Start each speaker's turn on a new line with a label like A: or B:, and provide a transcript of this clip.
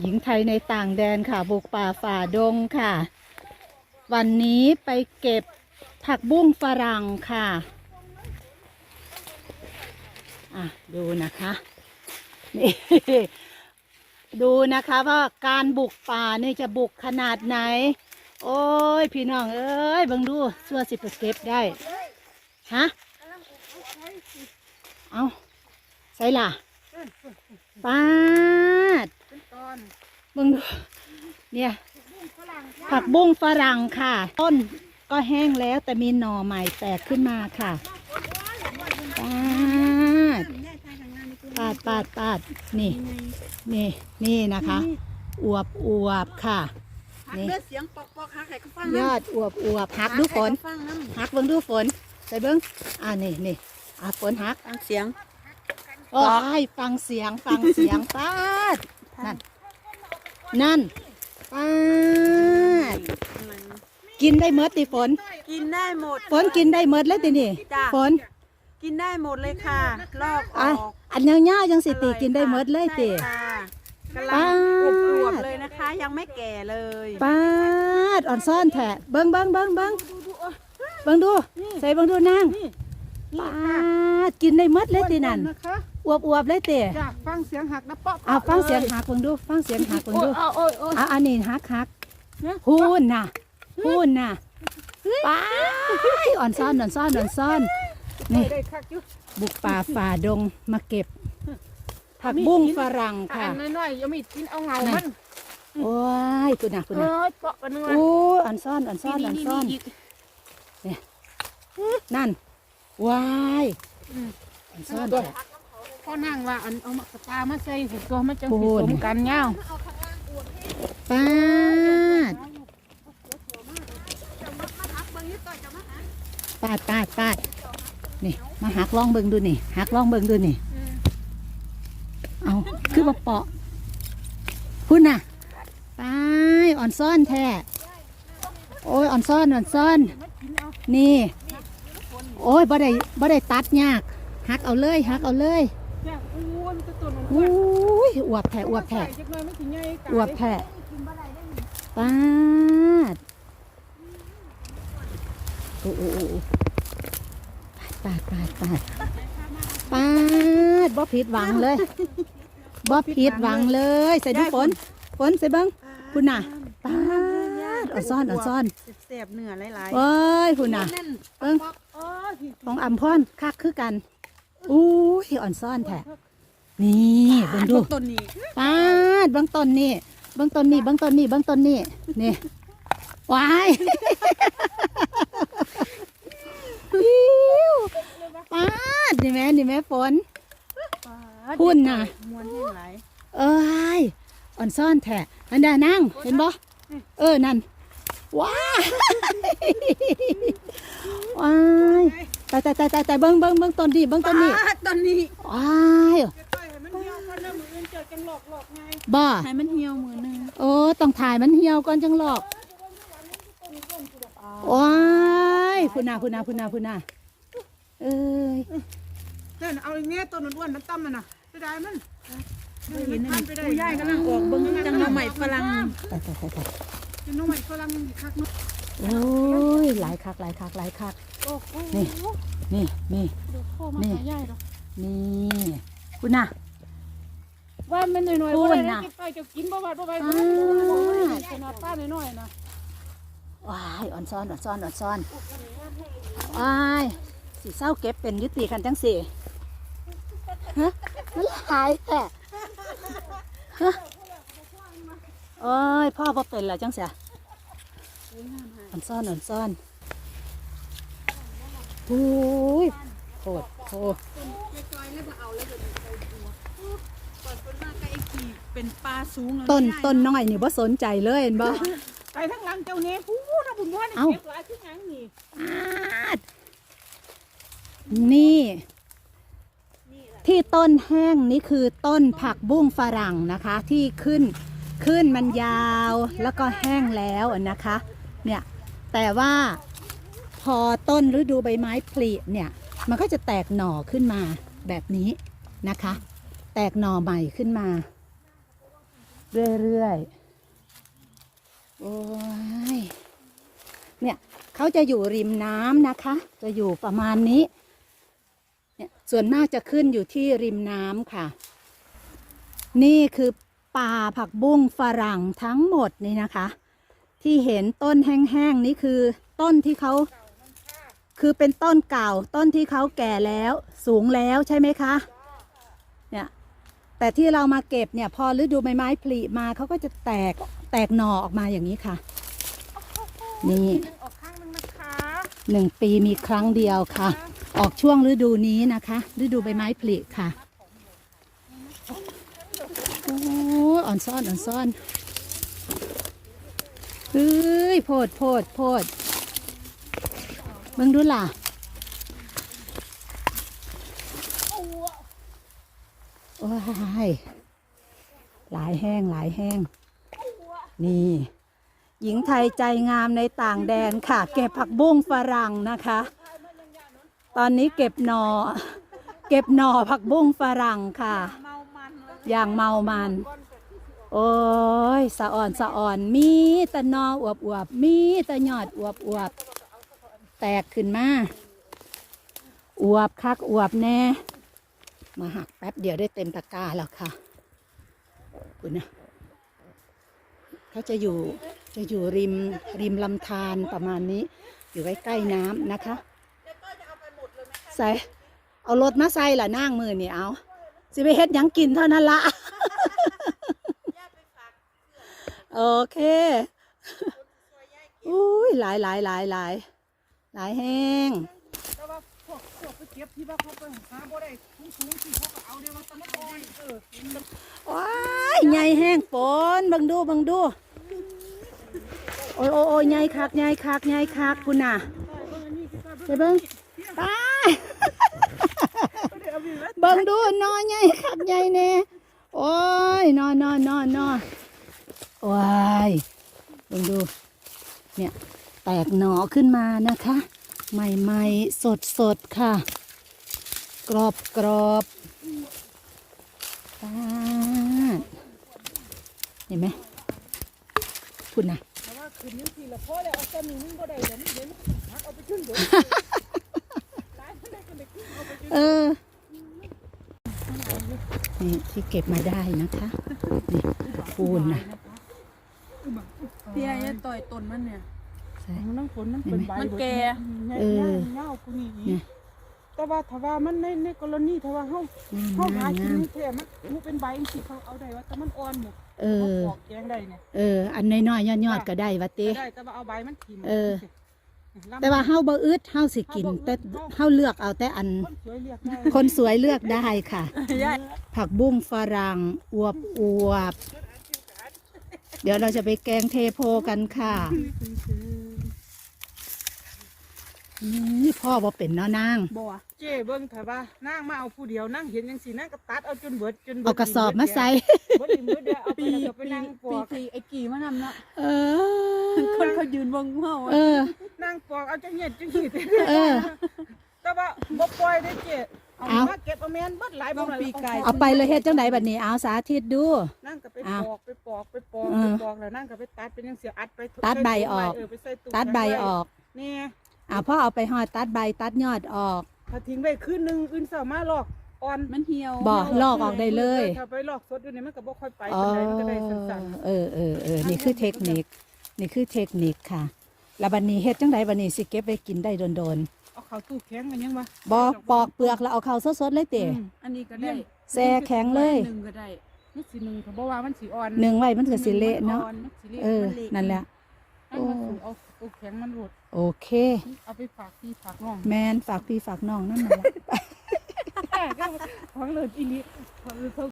A: หญิงไทยในต่างแดนค่ะ บุกป่าฝ่าดงค่ะ วันนี้ไปเก็บผักบุ้งฝรั่งค่ะอะดูนะคะนี่ดูนะคะว่าการบุกป่านี่จะบุกขนาดไหน โอ้ยพี่น้องเอ้ยบังดูสื้อสิไปเก็บได้ฮะเอาใส่ล่ะ ปาดเบังดูเนี่ยผักบุ้งฝรั่งค่ะ ต้นก็แห้งแล้วแต่มีหน่อใหม่แตกขึ้นมาค่ะปาดปาดปาดปาดนี่ นี่นี่นะคะ อวบอวบค่ะนี่
B: เลือดเสียงปอกปอกๆหาใครก็ฟัง
A: ยอดอวบอวบหักดูฝน
B: ฟังน้
A: หักเบิ่งดูฝนใส่เบิ่งอ่านี่นี่อ่าฝนหักำ
B: ฟังเสียง
A: โอ้ยฟังเสียงฟังเสียงปาดนั่น นั่นปาดกินได้เมดติฝน
B: กินได้หมด
A: ฝนกินได้เมดเลยตินี่
B: จ้ะ
A: ฝน
B: กินได้หมดเลยค่ะ ลอกอ
A: อะ
B: อก
A: อันยาวๆยังสิติกินได้เมดเลยติ
B: ใช่ค่ะกำ
A: ปา
B: ลั
A: ด
B: งอวบๆเลยนะคะ ยังไม่แก่เลย
A: ปาดอ่อนซ่อนแทะเบิ่งเบิ่งเบิ่งเบิ่งเบิ่งดู ใส่เบิ่งดูนาง ปาดกินได้เมดเลยตินั่น
C: นะคะ
A: อวบอวบๆเลยติ
C: อยากฟังเสียงหักนะเปาะ
A: อ่าฟังเสียงหักเบิ่งดู ฟังเสียงหักเบิ่ง
C: โอ้
A: ดู
C: ยโอ้ยโอ้ย
A: อะอันนี้หักหัก
C: เนี่ย
A: พูนน่ะพูนน่ะไปอ่อนซ่อนอ่อนซ่อนอ่อนซ่อน นี่
C: ได้คักอยู่
A: บุกป่าฝ่าดงมาเก็บ ผักบุ้งฝรั่ง
C: ค่ะ
A: ค่ะ
C: อันน้อยๆยังไม่กินเอาเงา
A: นั่น
C: มัน
A: โอ้ยคุณน่ะคุณ
C: เอ
A: น่ะ
C: อเปาะกันนึง
A: โอ้ยอ่อนซ่อนอ่อนซ่อนอ่อนซ่อนนั่น ว้ายอ่อนซ่อนค่ะ
C: พ่อนั่งว่าอันเอามากระตามาใส่สิตัวมันจัง
A: โอ้
C: สิ
A: โห
C: สมกันเงา
A: ป้าดปาดปาดปาดนี่มาหักลองเบิ่งดูนี่หักลองเบิ่งดูนี่เอาคือบ่เปาะพุ่นน่ะไปอ่อนซ่อนแท้โอ้ยอ่อนซ่อนอ่อนซ่อน นี่ โอ้ยบ่ได้บ่ได้ตัดยากหักเอาเลยหักเอาเลย
C: เนี่ยอ้วนตัวตัวนั้น
A: อุ้ยอวบแท้อวบแท้
C: ใส่จักหน่อยมันสิใหญ่กา
A: อวบแท้ปาดโอ้โอ้โอ้โอ้ปาดปาดปาดปาดบ่ผิดหวังเลยบ่ผิดหวังเลย ใส่ดูฝนฝนใส่เบิ้งคุณน่ะปาดอ่อนซ่อนอ่อนซ่อน
B: เสียบๆเนื้อหลาย
A: เอ้ยคุณน่ะ
C: แน่น
A: เบิ้ง
C: โอ้ย
A: ของอัมพรคักคือกันอุ้ยอ่อนซ่อนแท้นี่เบิ้ง
B: ๆ
A: ดู
B: ต้นนี้
A: ปาดเบื้องต้นนี่เบื้องต้นนี่เบื้องต้นนี่เบื้องต้นนี่นี่วายอิ๊วปาดนี่แม่นี่แม่ฝนพุ่นน่ะ
B: มวนแห้งหลาย
A: เอ้ยอ่อนซ่อนแท้นั่นดานั่งเห็นบ่เออนั่นว้าย ว้ายตายตายตายตายตายเบิ้งเบิ้งเบิ้งต้นนี่เบิ้งต้นนี่
B: ปาดต้นนี้
A: ว้าย
C: ปล่อยให้มันเหี่ยวก่อนแล้วมื้ออื่นเจอกันหลอกหลอกๆไง
A: บ่
B: ให้มันเหี่ยวมือหนึง
A: โอ้ต้องถ่ายมันเหี่ยวก่อนจังหลอกว้ายคุณนาคุณนาคุณนาคุณนาเอ้ย
C: นั่นเอาอย่างเงี้ยตัวอ้วนๆมันตั้มมันน่ะไปได้มัน
B: เห็นนั่นผู้ใหญ่กำลังออกเบิ่งจังเราใหม่ฝรั่ง
A: ตายตายตายตาย
C: กินน้องใหม่ฝรั่งคักเนาะ
A: โอ้ย หลายคักหลายคักหลายคัก
C: โอ้โห
A: นี่ นี่นี่
C: เดี๋ยวโคมา
A: นี่
C: หาใหญ่ดอก
A: นี่คุณนา
C: ว่ามันหน่อยๆ
A: พู
C: บ่
A: ด
C: ได้
A: น่ะ
C: กินไปจะกินบ่ว่าบ่ไป
A: อ่า
C: ขนาดป้าน้อยๆนะ
A: ว้ายอ่อนซ้อนอ่อนซ้อนอ่อนซ้อนว้ายสีเศร้าเก็บเป็นยุติกันจังสี่ฮะมันหลายแต่ฮะโอ้ยพ่อพอเป็นแล้วจังเสีย อ่อนซ่อนอ่อนซ่อนหูยโคตรโคตร
B: เป็นปลาสูงแล้ว
A: ต้น
B: ไม่ได้
A: ต้นน้อยนี่บ่สนใจเลยเห็นบ่
C: ไปทั้งหลังเจ้าเนี้หูนะบุญว่านี่
A: เอ้า
C: เก็บหลายที่หยังนี่
A: อาดนี่ ที่ต้นแห้งนี่คือต้นผักบุ้งฝรั่งนะคะ ที่ขึ้นขึ้นมันยาวแล้วก็แห้งแล้วนะคะ เนี่ย แต่ว่าพอต้นฤดูใบไม้ผลิเนี่ย มันก็จะแตกหน่อขึ้นมาแบบนี้นะคะ แตกหน่อใหม่ขึ้นมา เรื่อยๆ โอ้ย เนี่ยเขาจะอยู่ริมน้ำนะคะ จะอยู่ประมาณนี้ เนี่ยส่วนมากจะขึ้นอยู่ที่ริมน้ำค่ะ นี่คือป่าผักบุ้งฝรั่งทั้งหมดนี่นะคะ ที่เห็นต้นแห้งๆนี่คือ ต้นที่เขาคือเป็นต้นเก่า ต้นที่เขาแก่แล้ว สูงแล้วใช่ไหมคะเนี่ยแต่ที่เรามาเก็บเนี่ย พอฤดูใบไม้ผลิมาเขาก็จะแตกแตกหน่อออกมาอย่างนี้ค่ะ นี่
C: ออกข้างนึงนะคะ
A: หนึ่งปีมีครั้งเดียวค่ะ ออกช่วงฤดูนี้นะคะ ฤดูใบไม้ผลิค่ะโอ้ยอ่อนซ่อนอ่อนซ่อน เฮ้ยโพดโพดโพดเบิ่งดูล่ะ โอ้ย หลายแห้งหลายแห้ง นี่ หญิงไทยใจงามในต่างแดนค่ะ เก็บผักบุ้งฝรั่งนะคะ ตอนนี้เก็บหนอ เก็บหน่อผักบุ้งฝรั่งค่ะ อย่างเมามัน โอ้ยสะอ่อนสะอ่อนมีต่หนออวบอวบมีต่ยอดอวบอวบแตกขึ้นมาอวบคักอวบแน่ มาหักแป๊บเดียวได้เต็มตะกร้าแล้วค่ะคุณนะเขาจะอยู่จะอยู่ริมริมลำธารประมาณนี้ อยู่ใกล้ๆน้ำนะคะใส่เอารถมาใส่ละนั่งมือนี่เอาสิไปเฮ็ดยังกินเท่านั้นละ โอเคอุ้ยหลายหลายหลายหลายหลายแห้ง
C: แต่ว่าพวกพวกไปเก็บที่ว่าเขาไปหาบ่ได้สูงๆที่เขาก็เอาเดี๋ยวว่าตะมะตอยเออเห็นมัน
A: ว้ายใหญ่แห้งฝนเบังดูเบังดูโอ้ยโอ้ยโอ้ยใหญ่คักใหญ่คักใหญ่คักคุณน่ะไปเบิ้งไปเบิ้งดูนอนใหญ่คักใหญ่แน่โอ้ยนอนนอนนอนนอน วายลองดู เนี่ย แตกหน่อขึ้นมานะคะ ใหม่ๆ สดสดค่ะ กรอบกรอบปาดเห็นไหมพูดนะ
C: เออนี่
A: ที่เก็บมาได้นะคะ นี่คูณนะ
B: เปียจะต่อยต้นมันเนี่ย
A: ใส่
C: มันนั่งฝนมันเป็นใบ
B: มันแก่
A: เออ
C: เงากูนี่
A: เนี่ย
C: แต่ว่าถ้าว่ามันในในกรณีถ้าว่าเฮา
A: งาม
C: เฮาหางา
A: ม
C: กิน
A: งาม
C: แท้มันมันเป็นใบสิเขาเอาได้ว่าแต่มันอ่อนหมด
A: เอ
C: เขา
A: อ
C: ปอกแกงได้เนี่ย
A: เออ อันน้อยๆยอดๆก็ได้วะเต้
C: ได้แต่ว่าเอาใบมันถิ่ม
A: เออแต่ว่าเฮาบ่อึดเฮาสิกิน แต่เฮาเลือกเอาแต่อัน
C: คนสวยเรียกได้
A: คนสวยเลือกได้ค่ะ
B: ยาย
A: ผักบุ้งฝรั่งอวบอวบ เดี๋ยวเราจะไปแกงเทโพกันค่ะนี่พ่อบ่เป็นเนาะนาง
B: บัว
C: เจ้เบิ่งถ้าว่านั่งมาเอาผู้เดียวนั่งเห็นจังซี่นั่งก็ตัดเอาจนเบิดจนบิด
A: เอากระสอบมาใส่
C: เบิดเบิดเดียวเอาไป
B: ปี
C: แล้วก็ไป
B: ปี
C: นั่งป
B: ปี
C: อก
B: ปีไอ้กี่มานำเนาะ
A: เออ
B: คนเขายืนเบงเฮา
A: เออ
C: นั่งปอกเอาจังเหี้ยจังหี้
A: เออ
C: แต่ว่าบ่ปล่อยได้เจ้ เอา
A: เอา
C: มาเก็บเอาแม่นเบิดหลายบ่
B: ต้อง
C: หลาย
B: ปีไก่
A: เอาไปเลยเฮ็ดจังไดบัดนี้เอาสาธิตดู
C: นั่งก็ไป
A: เอา
C: ปอกไปปอกไปปอก
A: เอ
C: ไป
A: อ
C: ปอกแล้วนั่งก็ไปตัดเป็นจังซี่อัดไป
A: ตัดใบออก
C: เไปใส่ตู้
A: ตัดใบออก
C: นี่
A: อ่าพ่อเอาไปห่อตัดใบตัดยอดออก
C: ถ้าทิ้งไว้คืนนึงอื่นเช้ามาลอกอ่อน
B: มันเหี่ยว
A: บ่ลอกออกได้เลย
C: ถ้าไปลอกสดอยู่นี่มันก็บ่ค่อยไป
A: อ๋อ
C: ปานใดมันก็ได้สั้นๆ
A: เออเออเออนี่คือเทคนิค นี่คือเทคนิคค่ะ แล้วบัดนี้เฮ็ดจังไดบัดนี้สิเก็บไว้กินได้โดน
C: เอา เข้าตู้แข็งกันยังวะ
A: ๆบ่ปอกเปลือกแล้วเอาเข้าสดๆเลยเตะ
C: อืม
B: อันนี้ก็ได้
A: แช่แข็งเลย
B: หนึ่งก็ได้
C: มันสิหนึ่งเขาบอกว่ามันสีอ่อน
A: หนึ่งไว้มันก็สิเละเนาะ
B: มันสิเละ
A: เออ
B: มันเละ
A: นั่นแหละ
C: ให้มันสูเอาตู้แข็งมันหลด
A: โอเค
C: เอาไปฝากพี่ฝากน้อง
A: แมนฝากพี่ฝากน้องนั่นแหละ
C: ของเลยอีนี้ของเลยเขา